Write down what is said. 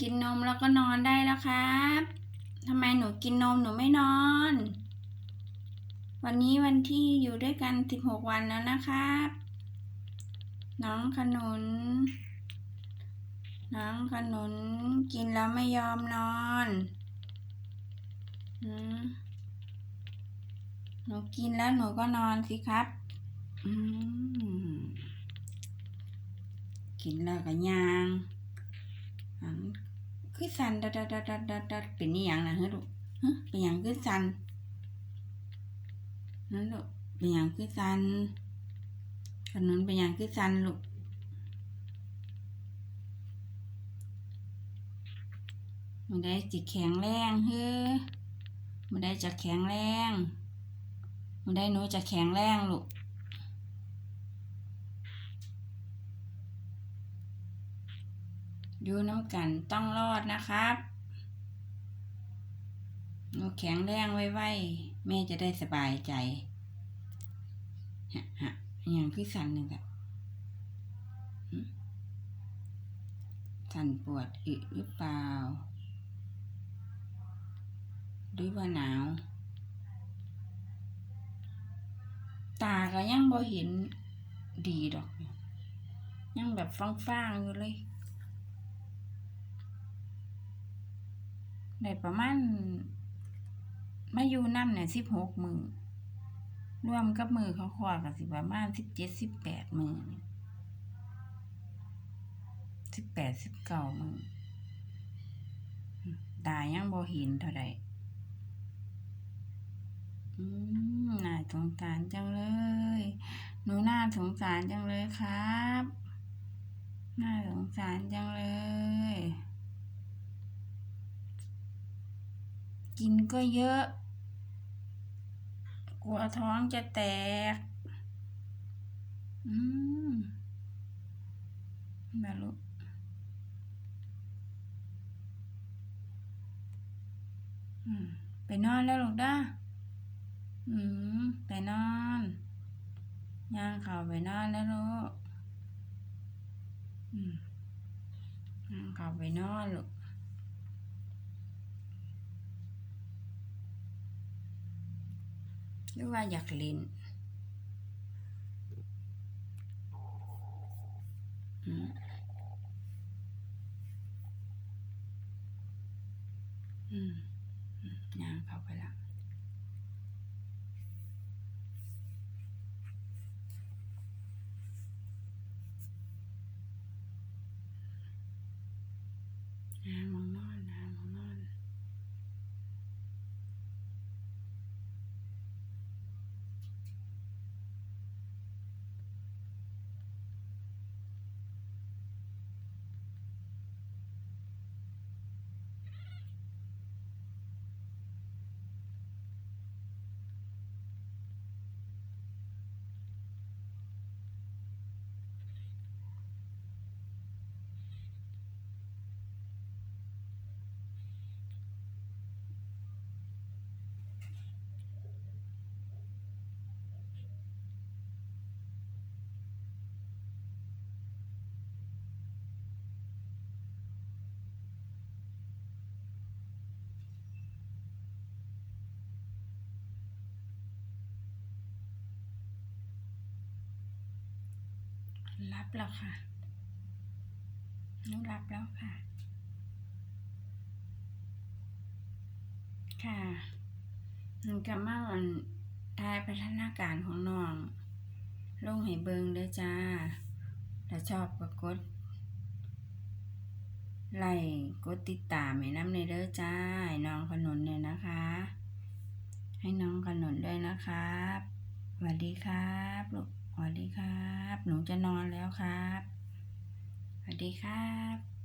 กินนมแล้วก็นอนได้แล้วครับทำไมหนูกินนมหนูไม่นอน วันนี้วันที่อยู่ด้วยกันสิบหกวันแล้วนะครับ น้องขนุน น้องขนุนกินแล้วไม่ยอมนอนอหนูกินแล้วหนูก็นอนสิครับอืมกินแล้วก็ยาง คือสันดัดดัดดัดดัดดัดเป็นนี่ยังนะเฮ้ยลูกฮะเป็นยังคือสันนั่นลูกเป็นยังคือสันขนุนเป็นยังคือสันลูกมันได้จิตแข็งแรงเฮ้อมันได้จะแข็งแรงมันได้หนูจะแข็งแรงลูก อยู่น้ำกันต้องรอดนะครับหนูแข็งแรงไว้ๆแม่จะได้สบายใจฮะฮะอย่างคือสันหนึ่งแบบสันปวดอึหรือเปล่าหรือว่าหนาว ตาก็ยังบ่เห็นดีดอก ยังแบบฟ้างๆอยู่เลย ได้ประมาณมาอยู่น้ำเนี่ยสิบหกมือรวมกับมือเขาคอกับสิประมาณสิบเจ็ดสิบแปดมือสิบแปดสิบเก้ามือตายังบ่เห็นเท่าใดอืมน่าสงสารจังเลย หนูน่าสงสารจังเลยครับ น่าสงสารจังเลย กินก็เยอะ กลัวท้องจะแตก อืมมาลูกอืมไปนอนแล้วลูกด้าอืม ไปนอน ย่างเข่าไปนอนแล้วลูก อืมย่างเข่าไปนอนลูก หรือว่าอยากเล่นอืมอืมอืมย่างเข้าไปล้วหามองน้อน รับแล้วค่ะนุรับแล้วค่ะ ค่ะมันก็มาอันทายพัฒนาการของน้องลงให้เบิงเด้อจ้าถ้าชอบก็กด ไลค์กดติดตามให้น้ำในเด้อจ้าให้น้องขนุนเนี่ยนะคะ ให้น้องขนุนด้วยนะครับสวัสดีครับลูก สวัสดีครับ หนูจะนอนแล้วครับ สวัสดีครับ